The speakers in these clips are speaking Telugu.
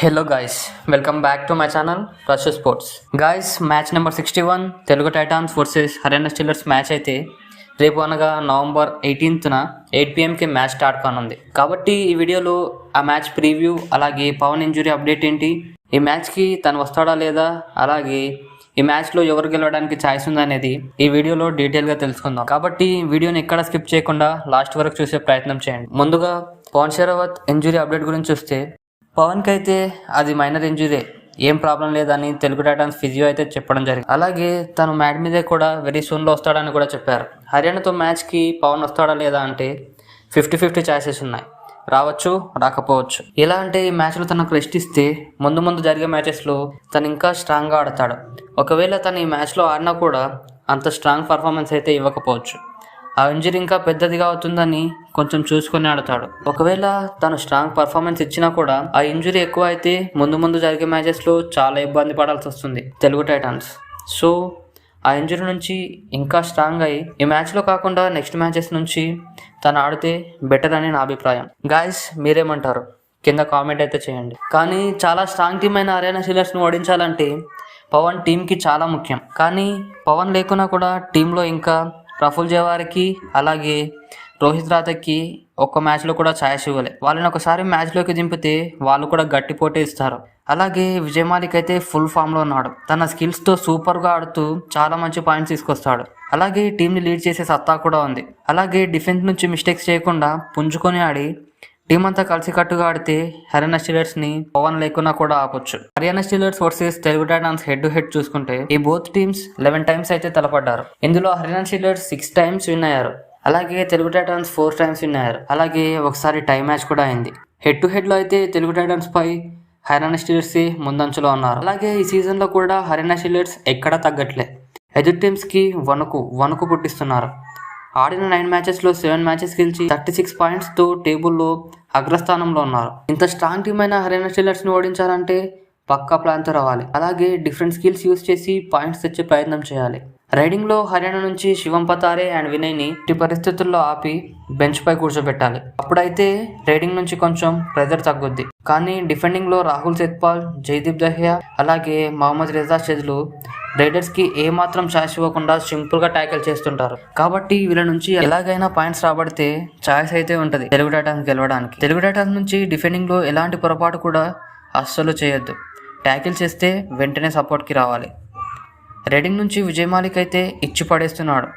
Hello guys welcome back to my channel Rush Sports guys match number sixty one Telugu Titans versus Haryana Steelers match అయితే రేపు అనగా నవంబర్ ఎయిటీన్త్న ఎయిట్ పిఎంకి మ్యాచ్ స్టార్ట్ కానుంది. కాబట్టి ఈ వీడియోలో ఆ మ్యాచ్ ప్రీవ్యూ అలాగే పవన్ ఇంజురీ అప్డేట్ ఏంటి ఈ మ్యాచ్కి తను వస్తాడా లేదా అలాగే ఈ మ్యాచ్లో ఎవరు గెలవడానికి ఛాయిస్ ఉందనేది ఈ వీడియోలో డీటెయిల్గా తెలుసుకుందాం. కాబట్టి వీడియోని ఎక్కడ స్కిప్ చేయకుండా లాస్ట్ వరకు చూసే ప్రయత్నం చేయండి. ముందుగా పవన్ షరావత్ ఇంజురీ అప్డేట్ గురించి చూస్తే పవన్కి అయితే అది మైనర్ ఇంజురీ. ఏం ప్రాబ్లం లేదని తెలుగు టైటాన్స్ ఫిజియో అయితే చెప్పడం జరిగింది. అలాగే తను మ్యాట్ మీదే కూడా వెరీ సూన్లో వస్తాడని కూడా చెప్పారు. హర్యానాతో మ్యాచ్కి పవన్ వస్తాడా లేదా అంటే ఫిఫ్టీ ఫిఫ్టీ ఛాన్సెస్ ఉన్నాయి. రావచ్చు రాకపోవచ్చు. ఎలా అంటే ఈ మ్యాచ్లో తనకు రెస్ట్ ఇస్తే ముందు ముందు జరిగే మ్యాచెస్లో తను ఇంకా స్ట్రాంగ్గా ఆడతాడు. ఒకవేళ తను ఈ మ్యాచ్లో ఆడినా కూడా అంత స్ట్రాంగ్ పర్ఫార్మెన్స్ అయితే ఇవ్వకపోవచ్చు. ఆ ఇంజరీ ఇంకా పెద్దదిగా అవుతుందని కొంచెం చూసుకొని ఆడతాడు. ఒకవేళ తను స్ట్రాంగ్ పర్ఫార్మెన్స్ ఇచ్చినా కూడా ఆ ఇంజరీ ఎక్కువ అయితే ముందు ముందు జరిగే మ్యాచెస్లో చాలా ఇబ్బంది పడాల్సి వస్తుంది తెలుగు టైటాన్స్. సో ఆ ఇంజరీ నుంచి ఇంకా స్ట్రాంగ్ అయ్యి ఈ మ్యాచ్లో కాకుండా నెక్స్ట్ మ్యాచెస్ నుంచి తను ఆడితే బెటర్ అని నా అభిప్రాయం. గాయస్ మీరేమంటారు? కింద కామెంట్ అయితే చేయండి. కానీ చాలా స్ట్రాంగ్ టీం అయిన హర్యానా సిలర్స్ని ఓడించాలంటే పవన్ టీంకి చాలా ముఖ్యం. కానీ పవన్ లేకున్నా కూడా టీంలో ఇంకా రఫుల్ జవారికి అలాగే రోహిత్ రాథక్కి ఒక్క మ్యాచ్లో కూడా ఛాయస్ ఇవ్వలే. వాళ్ళని ఒకసారి మ్యాచ్లోకి దింపితే వాళ్ళు కూడా గట్టి పోటీ ఇస్తారు. అలాగే విజయ్ మాలిక్ అయితే ఫుల్ ఫామ్లో ఉన్నాడు. తన స్కిల్స్తో సూపర్గా ఆడుతూ చాలా మంచి పాయింట్స్ తీసుకొస్తాడు. అలాగే టీంని లీడ్ చేసే సత్తా కూడా ఉంది. అలాగే డిఫెన్స్ నుంచి మిస్టేక్స్ చేయకుండా పుంజుకొని ఆడి టీం అంతా కలిసికట్టుగా ఆడితే హర్యానా స్టీలర్స్ని పవన్ లేకున్నా కూడా ఆపొచ్చు. Haryana Steelers versus Telugu Titans head to head చూసుకుంటే ఈ బోత్ టీమ్స్ లెవెన్ టైమ్స్ అయితే తలపడ్డారు. ఇందులో Haryana Steelers six times win అయ్యారు. అలాగే Telugu Titans four times win అయ్యారు. అలాగే ఒకసారి టైం మ్యాచ్ కూడా అయింది. హెడ్ టు హెడ్లో అయితే తెలుగు టైటాన్స్ పై హర్యానా స్టీలర్స్ ముందంచులో ఉన్నారు. అలాగే ఈ సీజన్లో కూడా హర్యానా స్టీలర్స్ ఎక్కడా తగ్గట్లే. ఎదురు టీమ్స్కి వణుకు వణుకు పుట్టిస్తున్నారు. ఆడిన నైన్ మ్యాచెస్లో సెవెన్ మ్యాచెస్ గెలిచి థర్టీ సిక్స్ పాయింట్స్తో టేబుల్లో అగ్రస్థానంలో ఉన్నారు. ఇంత స్ట్రాంగ్ టీం అయిన హర్యానా స్టీలర్స్ని ఓడించాలంటే పక్కా ప్లాన్తో రావాలి. అలాగే డిఫరెంట్ స్కిల్స్ యూస్ చేసి పాయింట్స్ తెచ్చే ప్రయత్నం చేయాలి. రైడింగ్లో హర్యానా నుంచి శివం పతారే అండ్ వినయ్ని ఇట్టి పరిస్థితుల్లో ఆపి బెంచ్పై కూర్చోబెట్టాలి. అప్పుడైతే రైడింగ్ నుంచి కొంచెం ప్రెజర్ తగ్గుద్ది. కానీ డిఫెండింగ్లో రాహుల్ సెత్పాల్ జయదీప్ దహియా అలాగే మహమ్మద్ రిజా షెజ్లు రైడర్స్కి ఛాయిస్ ఇవ్వకుండా సింపుల్గా ట్యాకిల్ చేస్తుంటారు. కాబట్టి వీళ్ళ నుంచి ఎలాగైనా పాయింట్స్ రాబడితే ఛాయిస్ అయితే ఉంటది. తెలుగు టైటాన్స్ గెలవడానికి. తెలుగు టైటాన్స్ నుంచి డిఫెండింగ్లో ఎలాంటి పొరపాటు కూడా అస్సలు చేయొద్దు. ట్యాకిల్ చేస్తే వెంటనే సపోర్ట్కి రావాలి. రైడింగ్ నుంచి విజయ్ మాలిక్ అయితే ఇచ్చి పడేస్తున్నాడు.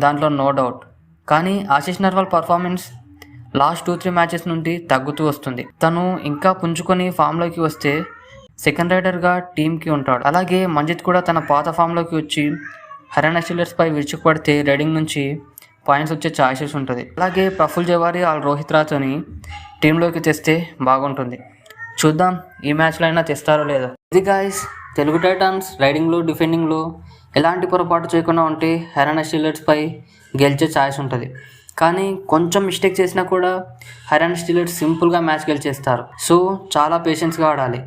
దాంట్లో నో డౌట్. కానీ Ashish Narwal performance last two three matches నుండి తగ్గుతూ వస్తుంది. తను ఇంకా పుంజుకొని ఫామ్లోకి వస్తే సెకండ్ రైడర్గా టీంకి ఉంటాడు. అలాగే మంజిత్ కూడా తన పాత ఫామ్లోకి వచ్చి హర్యానా స్టీలర్స్ పై విరుచుకుపడితే రైడింగ్ నుంచి పాయింట్స్ వచ్చే ఛాయిసెస్ ఉంటుంది. అలాగే ప్రఫుల్ జవారి ఆ రోహిత్ రాతోని టీంలోకి తెస్తే బాగుంటుంది. చూద్దాం ఈ మ్యాచ్లో అయినా తెస్తారో లేదో. ఇది గాయస్ తెలుగు టైటాన్స్ రైడింగ్లో డిఫెండింగ్లో ఎలాంటి పొరపాటు చేయకుండా ఉంటే హర్యానా స్టీలర్స్పై గెలిచే ఛాయిస్ ఉంటుంది. కానీ కొంచెం మిస్టేక్ చేసినా కూడా హర్యానా స్టీలర్స్ సింపుల్గా మ్యాచ్ గెలిచేస్తారు. సో చాలా పేషెన్స్గా ఆడాలి.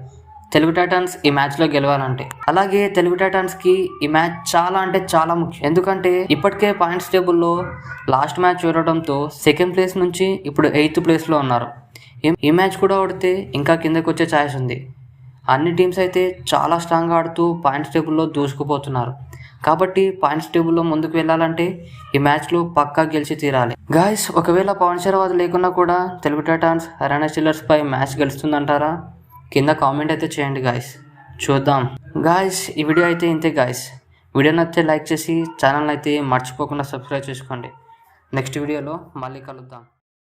తెలుగు టైటాన్స్ ఈ మ్యాచ్లో గెలవాలంటే. అలాగే తెలుగు టైటాన్స్కి ఈ మ్యాచ్ చాలా అంటే చాలా ముఖ్యం. ఎందుకంటే ఇప్పటికే పాయింట్స్ టేబుల్లో లాస్ట్ మ్యాచ్ చూడటంతో సెకండ్ ప్లేస్ నుంచి ఇప్పుడు ఎయిత్ ప్లేస్లో ఉన్నారు. ఈ- ఈ మ్యాచ్ కూడా ఆడితే ఇంకా కిందకు వచ్చే ఛాయిస్ ఉంది. అన్ని టీమ్స్ అయితే చాలా స్ట్రాంగ్గా ఆడుతూ పాయింట్స్ టేబుల్లో దూసుకుపోతున్నారు. కాబట్టి పాయింట్స్ టేబుల్లో ముందుకు వెళ్ళాలంటే ఈ మ్యాచ్లో పక్కా గెలిచి తీరాలి. గాయస్ ఒకవేళ పవన్ శర్వాద్ లేకున్నా కూడా తెలుగు టైటాన్స్ హర్యానా స్టిల్లర్స్ పై మ్యాచ్ గెలుస్తుందంటారా? కింద కామెంట్ అయితే చేయండి గాయస్ చూద్దాం. గాయస్ ఈ వీడియో అయితే ఇంతే గాయస్ వీడియో నచ్చితే లైక్ చేసి ఛానల్ అయితే మర్చిపోకుండా సబ్స్క్రైబ్ చేసుకోండి. నెక్స్ట్ వీడియోలో మళ్ళీ కలుద్దాం.